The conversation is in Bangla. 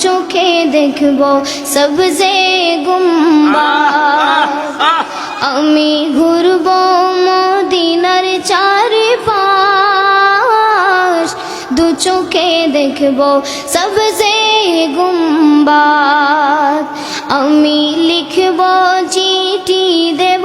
চোখে দেখব সবজে গুম্বা আমি ঘুরব মদিনার চারি পাশ দু চোখে দেখব সবজে গুম্বা আমি লিখব চিঠি দেব